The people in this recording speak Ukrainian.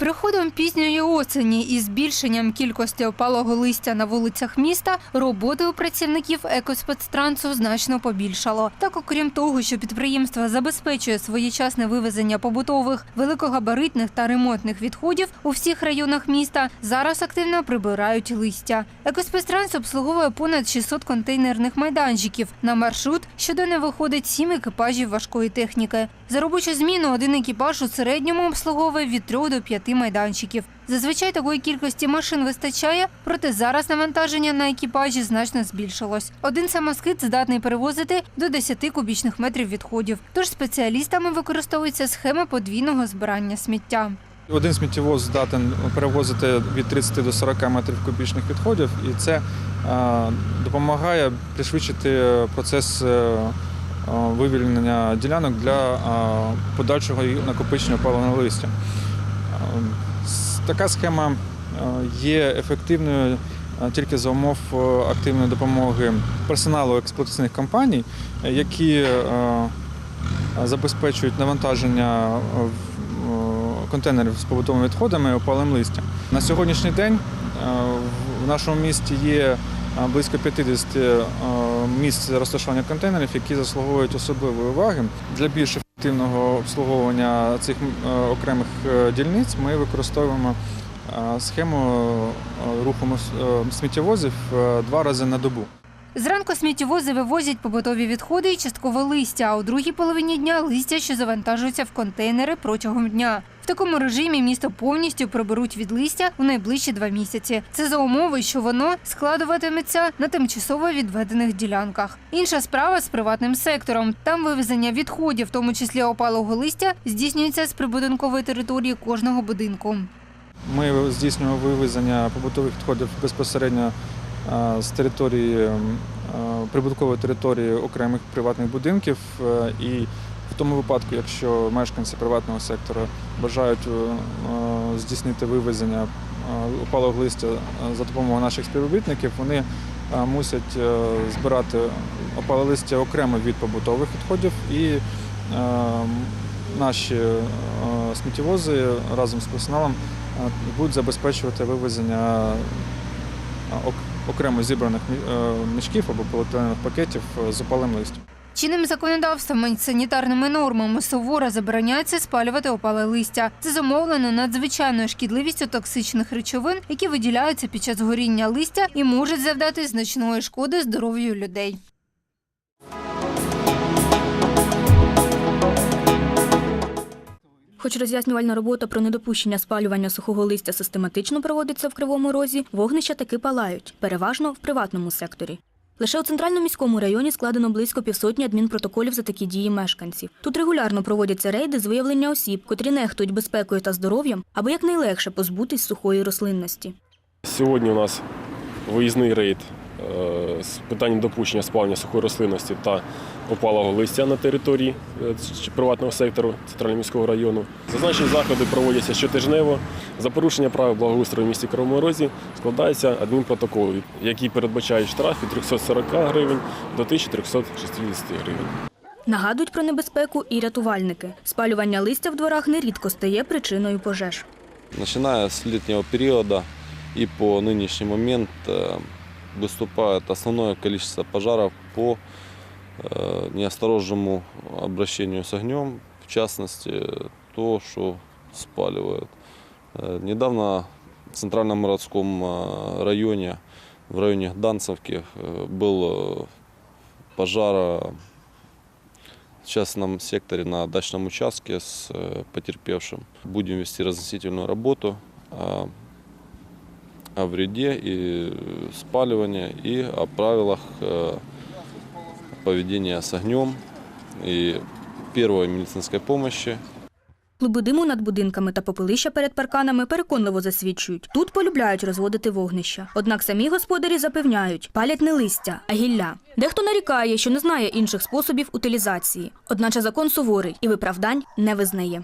приходом пізньої осені і збільшенням кількості опалого листя на вулицях міста роботи у працівників екоспецтрансу значно побільшало. Так, окрім того, що підприємство забезпечує своєчасне вивезення побутових, великогабаритних та ремонтних відходів у всіх районах міста, зараз активно прибирають листя. Екоспецтранс обслуговує понад 600 контейнерних майданчиків. На маршрут щоденно виходить 7 екіпажів важкої техніки. За робочу зміну один екіпаж у середньому обслуговує від 3 до 5 майданчиків. Зазвичай такої кількості машин вистачає, проте зараз навантаження на екіпажі значно збільшилось. Один самоскид здатний перевозити до 10 кубічних метрів відходів. Тож спеціалістами використовується схема подвійного збирання сміття. Один сміттєвоз здатен перевозити від 30 до 40 метрів кубічних відходів, і це е, допомагає пришвидшити процес е, е, вивільнення ділянок для е, подальшого накопичення опаленого листя. Е, с- Така схема е, є ефективною е, тільки за умов е, активної допомоги персоналу експлуатаційних компаній, які забезпечують навантаження контейнерів з побутовими відходами опалим листям. На сьогоднішній день в нашому місті є близько 50 е, місць розташування контейнерів, які заслуговують особливої уваги. Для більш ефективного обслуговування цих е, окремих е, дільниць ми використовуємо е, схему руху сміттєвозів два рази на добу. Зранку сміттєвози вивозять побутові відходи і частково листя, а у другій половині дня листя, що завантажуються в контейнери протягом дня. В такому режимі місто повністю приберуть від листя у найближчі два місяці. Це за умови, що воно складуватиметься на тимчасово відведених ділянках. Інша справа з приватним сектором. Там вивезення відходів, в тому числі опалого листя, здійснюється з прибудинкової території кожного будинку. Ми здійснюємо вивезення побутових відходів безпосередньо з території прибуткової території окремих приватних будинків. Е, І в тому випадку, якщо мешканці приватного сектору бажають е, е, здійснити вивезення опалого листя за допомогою наших співробітників, вони мусять збирати опале листя окремо від побутових відходів і наші сміттєвози разом з персоналом будуть забезпечувати вивезення окремо зібраних е, мішків або поліетиленових пакетів е, з опалим листям. Чинним законодавством і санітарними нормами суворо забороняється спалювати опале листя. Це замовлено надзвичайною шкідливістю токсичних речовин, які виділяються під час горіння листя і можуть завдати значної шкоди здоров'ю людей. Хоч роз'яснювальна робота про недопущення спалювання сухого листя систематично проводиться в Кривому Розі, вогнища таки палають, переважно в приватному секторі. Лише у центральному міському районі складено близько півсотні адмінпротоколів за такі дії мешканців. Тут регулярно проводяться рейди з виявлення осіб, котрі нехтують безпекою та здоров'ям, аби якнайлегше позбутись сухої рослинності. Сьогодні у нас виїзний рейд з питанням допущення спалення сухої рослинності та опалого листя на території е, приватного сектору центрального міського району. Зазначені заходи проводяться щотижнево. За порушення правил благоустрою в місті Кривому Розі складається адмінпротокол, який передбачає штраф від 340 гривень до 1360 гривень. Нагадують про небезпеку і рятувальники. Спалювання листя в дворах нерідко стає причиною пожеж. Начиная с летнего периода и по нынешний момент э, выступает основное количество пожаров по э, неосторожному обращению с огнем, в частности, то, что спаливают. Э, Недавно в центральном городском э, районе, в районе Данцевки, был пожар в частном секторе на дачном участке с потерпевшим. Будем вести разъяснительную работу о, вреде и спаливании и о правилах э, поведения с огнем и первой медицинской помощи. Клуби диму над будинками та попелища перед парканами переконливо засвідчують. Тут полюбляють розводити вогнища. Однак самі господарі запевняють, палять не листя, а гілля. Дехто нарікає, що не знає інших способів утилізації. Одначе закон суворий і виправдань не визнає.